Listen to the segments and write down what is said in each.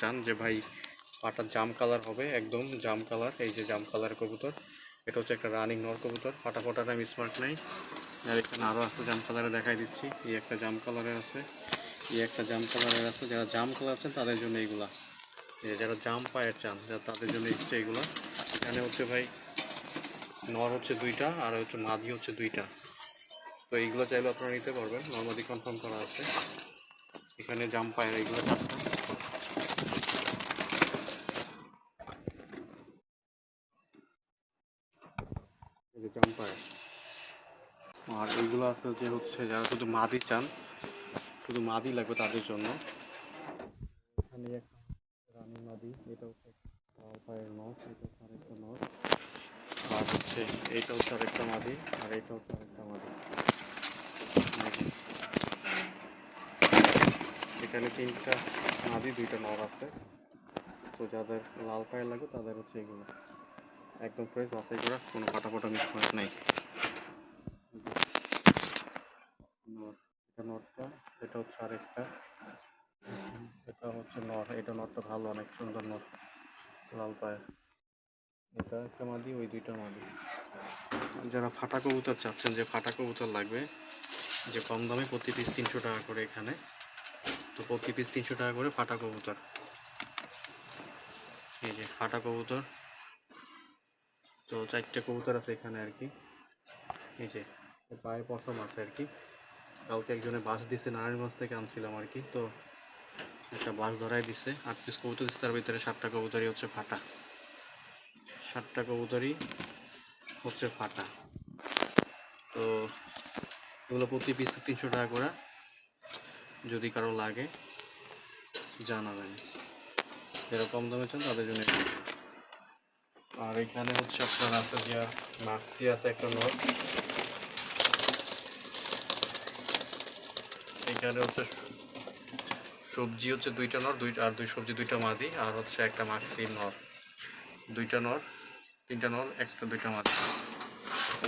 চান যে ভাই, পাটা জাম কালার হবে একদম, জাম কালার, এই যে জাম কালার কবুতর। এটা হচ্ছে একটা রানিং নর কবুতর ফাটা ফোটাটা স্মার্ট নেই। আর এখানে আরও আছে জাম কালারে দেখাই দিচ্ছি, এই একটা জাম কালারের আছে, এই একটা জাম কালারের আছে, যারা জাম কালার চান তাদের জন্য এইগুলা। যারা জাম পায়ের চান, যারা তাদের জন্য হচ্ছে এইগুলা। এখানে হচ্ছে ভাই, নর হচ্ছে দুইটা, আর হচ্ছে মাদি হচ্ছে দুইটা। তো এইগুলো চাইলে আপনারা নিতে পারবেন নর্মালি কনফার্ম করা আছে। এখানে জাম পায়ের এইগুলো যে জাম আর এইগুলো আছে যে হচ্ছে যারা শুধু মাদি চান শুধু মাদি লাগবে তাদের জন্য। এখানে একটা রানী মাদি এটা হচ্ছে পায়ের নখ এটা হচ্ছে আরেকটা নখ আর হচ্ছে এইটা হচ্ছে আরেকটা মাদি আর এইটা হচ্ছে আরেকটা মাদি। এখানে তিনটা মাদি দুইটা নর আছে। তো যাদের লাল পায়ে লাগবে তাদের হচ্ছে এগুলো। একদম ফ্রেশ বাছাই করা, কোনো ফাটা ফাটা মিক্স নাই। নর, এটা নরটা, এটা হচ্ছে আরেকটা। এটা হচ্ছে নর, এটা নরটা ভালো, অনেক সুন্দর নর, লাল পায়ে এটা একটা মাদি, ওই দুইটা মাদি। যারা ফাটা কবুতর চাচ্ছেন, যে ফাটা কবুতর লাগবে, যে কম দামে প্রতি পিস তিনশো টাকা করে এখানে, তো প্রতি পিস তিনশো টাকা করে ফাটা কবুতর। এই যে ফাটা কবুতর। তো চারটে কবুতর আছে এখানে আর কি। এই যে পায়ে পশম আছে আর কি। কালকে একজনে বাস দিছে, নারায়ণগঞ্জ থেকে আনছিলাম আর কি। তো একটা বাস ধরাই দিছে, আট পিস কবুতর দিচ্ছে তার ভিতরে সাতটা কবুতরই হচ্ছে ফাটা। সাতটা কবুতরই হচ্ছে ফাটা। তো এগুলো প্রতি পিস তিনশো টাকা করে। যদি কারও লাগে, জানাবেন। যারা কম দামে চান, তাদের জন্য। আর এখানে হচ্ছে আপনার আছে যে মাক্সি আছে একটা নোট এখানে হচ্ছে সবজি হচ্ছে দুইটা নর দুইটা আর দুই সবজি, দুইটা মাদি, আর হচ্ছে একটা মাক্সি নর দুইটা নর তিনটা নর একটা দুইটা মাদি।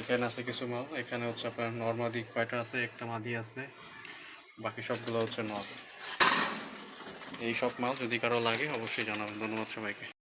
এখানে আছে কিছু মাল এখানে হচ্ছে আপনার নর মাদি কয়টা আছে, একটা মাদি আছে। বাকি সবগুলো হচ্ছে নর এই সব মাল যদি কারও লাগে, অবশ্যই জানাবেন। ধন্যবাদ সবাইকে।